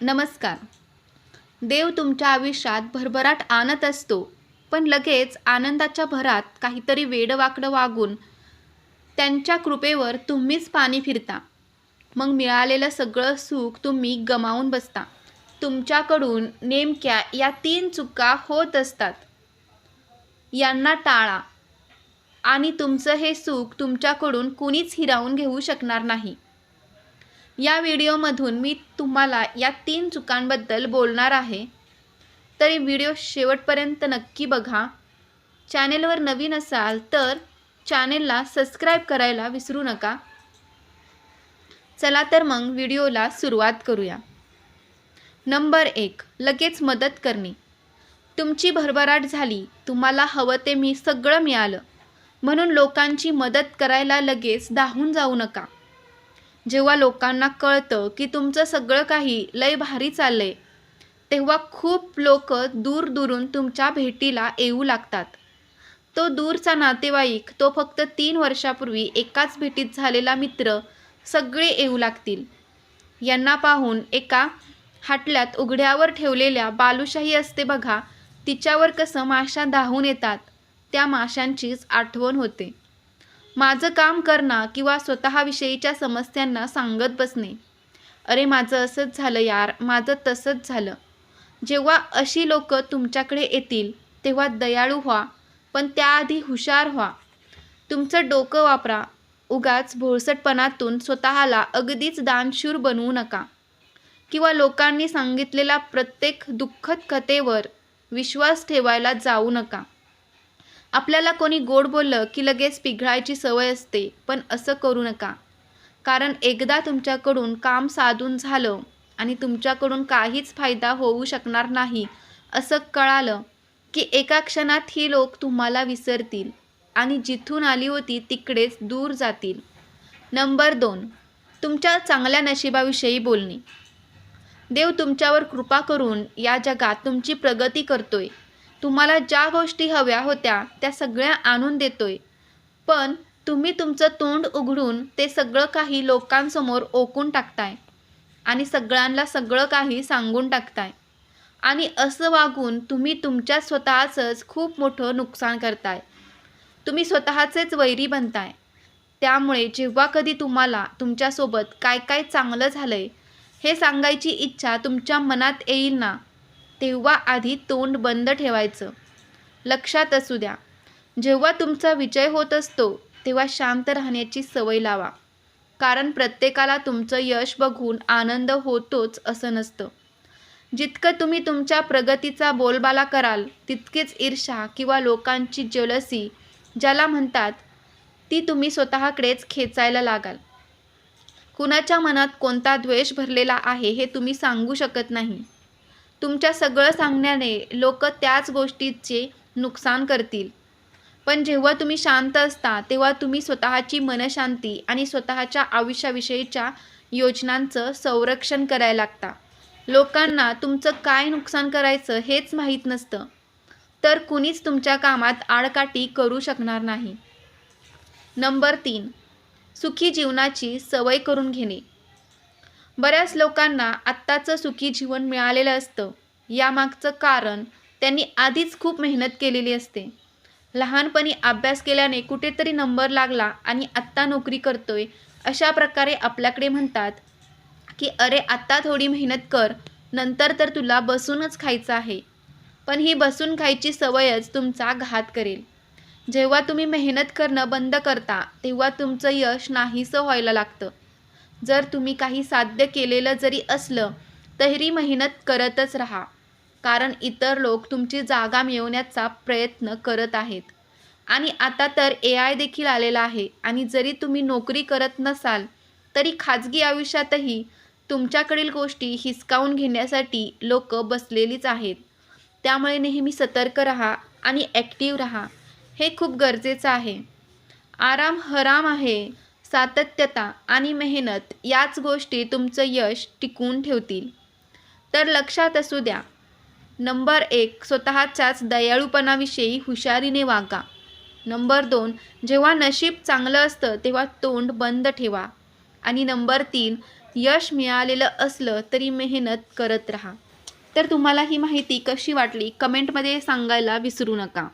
नमस्कार. देव तुमच्या आयुष्यात भरभराट आणत असतो पण लगेच आनंदाच्या भरात काहीतरी वेडवाकडं वागून त्यांच्या कृपेवर तुम्हीच पाणी फिरता. मग मिळालेलं सगळं सुख तुम्ही गमावून बसता. तुमच्याकडून नेमक्या या तीन चुका होत असतात. यांना टाळा. आणि तुमचं हे सुख तुमच्याकडून कुणीच हिरावून घेऊ शकणार नाही. या व्हिडिओमधून मी तुम्हाला या तीन चुकांबद्दल बोलणार आहे. तरी व्हिडिओ शेवटपर्यंत नक्की बघा. चॅनेलवर नवीन असाल तर चॅनेलला सबस्क्राईब करायला विसरू नका. चला तर मग व्हिडिओला सुरुवात करूया. नंबर एक लगेच मदत करणे. तुमची भरभराट झाली तुम्हाला हवं ते मी सगळं मिळालं. म्हणून लोकांची मदत करायला लगेच धावून जाऊ नका. जेव्हा लोकांना कळतं की तुमचं सगळं काही लय भारी चाललंय तेव्हा खूप लोक दूर दूरून तुमच्या भेटीला येऊ लागतात. तो दूरचा नातेवाईक तो फक्त तीन वर्षापूर्वी एकाच भेटीत झालेला मित्र सगळे येऊ लागतील. यांना पाहून एका हाटल्यात उघड्यावर ठेवलेल्या बालुशाही असते बघा तिच्यावर कसं माशा धावून येतात त्या माशांचीच आठवण होते. माझं काम करणं किंवा स्वतःविषयीच्या समस्यांना सांगत बसणे. अरे माझं असंच झालं यार माझं तसंच झालं. जेव्हा अशी लोक तुमच्याकडे येतील तेव्हा दयाळू व्हा पण त्याआधी हुशार व्हा. तुमचं डोकं वापरा. उगाच भोळसटपणातून स्वतःला अगदीच दानशूर बनवू नका. किंवा लोकांनी सांगितलेल्या प्रत्येक दुःखद कथेवर विश्वास ठेवायला जाऊ नका. आपल्याला कोणी गोड बोललं की लगेच पिघळायची सवय असते पण असं करू नका. कारण एकदा तुमच्याकडून काम साधून झालं आणि तुमच्याकडून काहीच फायदा होऊ शकणार नाही असं कळालं की एका क्षणात ही लोक तुम्हाला विसरतील आणि जिथून आली होती तिकडेच दूर जातील. नंबर दोन तुमच्या चांगल्या नशिबाविषयी बोलणे. देव तुमच्यावर कृपा करून या जगात तुमची प्रगती करतोय. तुम्हाला ज्या गोष्टी हव्या होत्या त्या सगळ्या आणून देतोय. पण तुम्ही तुमचं तोंड उघडून ते सगळं काही लोकांसमोर ओकून टाकताय आणि सगळ्यांना सगळं काही सांगून टाकताय. आणि असं वागून तुम्ही तुमच्या स्वतःचंच खूप मोठं नुकसान करताय. तुम्ही स्वतःचेच वैरी बनताय. त्यामुळे जेव्हा कधी तुम्हाला तुमच्यासोबत काय काय चांगलं झालंय हे सांगायची इच्छा तुमच्या मनात येईल ना? तेव्हा आधी तोंड बंद ठेवायचं. लक्षात असू द्या. जेव्हा तुमचा विजय होत असतो तेव्हा शांत राहण्याची सवय लावा. कारण प्रत्येकाला तुमचं यश बघून आनंद होतोच असं नसतं. जितकं तुम्ही तुमच्या प्रगतीचा बोलबाला कराल तितकेच ईर्षा किंवा लोकांची जलसी ज्याला म्हणतात ती तुम्ही स्वतःकडेच खेचायला लागाल. कुणाच्या मनात कोणता द्वेष भरलेला आहे हे तुम्ही सांगू शकत नाही. तुमच्या सगळं सांगण्याने लोक त्याच गोष्टीचे नुकसान करतील. पण जेव्हा तुम्ही शांत असता तेव्हा तुम्ही स्वतःची मनशांती आणि स्वतःच्या आयुष्याविषयीच्या योजनांचं संरक्षण करायला लागता. लोकांना तुमचं काय नुकसान करायचं हेच माहीत नसतं. तर कुणीच तुमच्या कामात आडकाठी करू शकणार नाही. नंबर तीन. सुखी जीवनाची सवय करून घेणे. बऱ्याच लोकांना आत्ताचं सुखी जीवन मिळालेलं असतं. यामागचं कारण त्यांनी आधीच खूप मेहनत केलेली असते. लहानपणी अभ्यास केल्याने कुठेतरी नंबर लागला आणि आत्ता नोकरी करतोय अशा प्रकारे आपल्याकडे म्हणतात की अरे आत्ता थोडी मेहनत कर नंतर तर तुला बसूनच खायचं आहे. पण ही बसून खायची सवयच तुमचा घात करेल. जेव्हा तुम्ही मेहनत करणं बंद करता तेव्हा तुमचं यश नाहीसं व्हायला लागतं. जर तुम्ही काही साध्य केलेलं जरी असलं तरी मेहनत करतच राहा. कारण इतर लोक तुमची जागा मिळवण्याचा प्रयत्न करत आहेत. आणि आता तर ए आय देखील आलेला आहे. आणि जरी तुम्ही नोकरी करत नसाल तरी खाजगी आयुष्यातही तुमच्याकडील गोष्टी हिसकावून घेण्यासाठी लोक बसलेलीच आहेत. त्यामुळे नेहमी सतर्क राहा आणि ॲक्टिव्ह राहा. हे खूप गरजेचं आहे. आराम हराम आहे. सातत्यता आणि मेहनत याच गोष्टी तुमचं यश टिकून ठेवतील. तर लक्षात असू द्या. नंबर एक स्वतःच्याच दयाळूपणाविषयी हुशारीने वागा. नंबर दोन जेव्हा नशीब चांगलं असतं तेव्हा तोंड बंद ठेवा. आणि नंबर तीन यश मिळालेलं असलं तरी मेहनत करत राहा. तर तुम्हाला ही माहिती कशी वाटली? कमेंटमध्ये सांगायला विसरू नका.